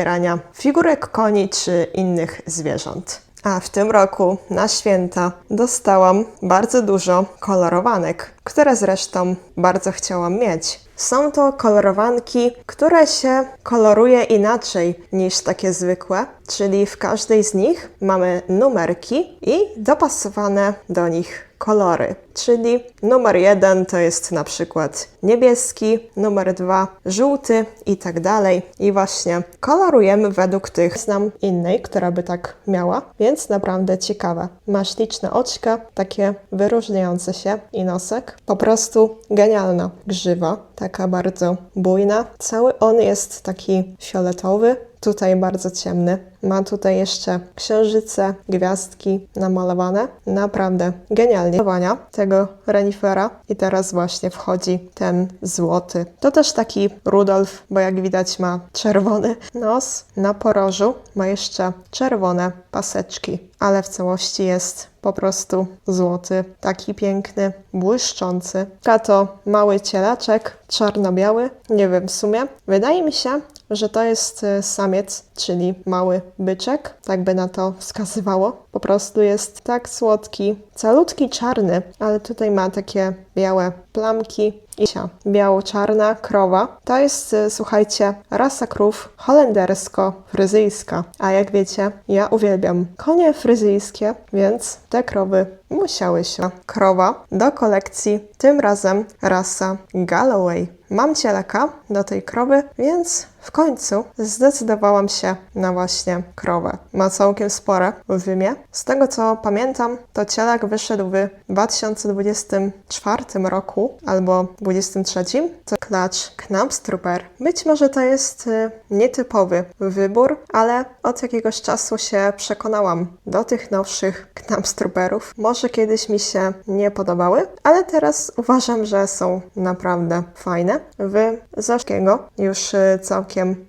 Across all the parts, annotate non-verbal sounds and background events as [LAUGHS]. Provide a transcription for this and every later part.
zbierania figurek koni czy innych zwierząt. A w tym roku na święta dostałam bardzo dużo kolorowanek, które zresztą bardzo chciałam mieć. Są to kolorowanki, które się koloruje inaczej niż takie zwykłe, czyli w każdej z nich mamy numerki i dopasowane do nich kolory. Czyli numer jeden to jest na przykład niebieski, numer dwa żółty i tak dalej. I właśnie kolorujemy według tych. Znam innej, która by tak miała, więc naprawdę ciekawe. Ma śliczne oczka, takie wyróżniające się i nosek. Po prostu genialna grzywa, taka bardzo bujna. Cały on jest taki fioletowy, tutaj bardzo ciemny. Ma tutaj jeszcze księżyce, gwiazdki namalowane. Naprawdę genialnie. Malowania tego renifera i teraz właśnie wchodzi ten złoty. To też taki Rudolf, bo jak widać ma czerwony nos. Na porożu ma jeszcze czerwone paseczki, ale w całości jest po prostu złoty, taki piękny, błyszczący. A to mały cielaczek, czarno-biały, nie wiem w sumie. Wydaje mi się, że to jest e, samiec, czyli mały byczek, tak by na to wskazywało. Po prostu jest tak słodki, calutki czarny, ale tutaj ma takie białe plamki i sia. Biało-czarna krowa. To jest, e, słuchajcie, rasa krów holendersko-fryzyjska. A jak wiecie, ja uwielbiam konie fryzyjskie, więc te krowy musiały się. Krowa do kolekcji, tym razem rasa Galloway. Mam cielaka do tej krowy, więc w końcu zdecydowałam się na właśnie krowę. Ma całkiem spore w wymie. Z tego co pamiętam, to cielak wyszedł w 2024 roku albo 2023. To klacz Knapstrooper. Być może to jest y, nietypowy wybór, ale od jakiegoś czasu się przekonałam do tych nowszych Knapstrooperów. Może kiedyś mi się nie podobały, ale teraz uważam, że są naprawdę fajne. W Zaszkiego już y,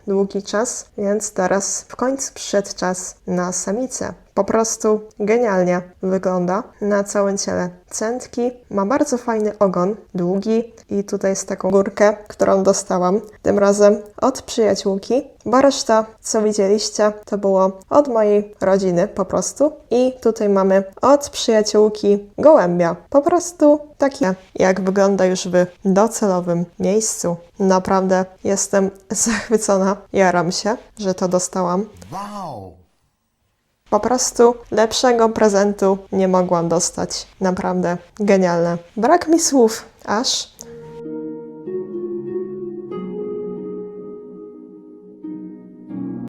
długi czas, więc teraz w końcu przyszedł czas na samicę. Po prostu genialnie wygląda na całym ciele. Centki, ma bardzo fajny ogon, długi i tutaj jest taką górkę, którą dostałam tym razem od przyjaciółki, bo reszta, co widzieliście, to było od mojej rodziny po prostu. I tutaj mamy od przyjaciółki gołębia. Po prostu takie, jak wygląda już w docelowym miejscu. Naprawdę jestem [LAUGHS] zachwycona, jaram się, że to dostałam. Wow! Po prostu lepszego prezentu nie mogłam dostać. Naprawdę genialne. Brak mi słów, aż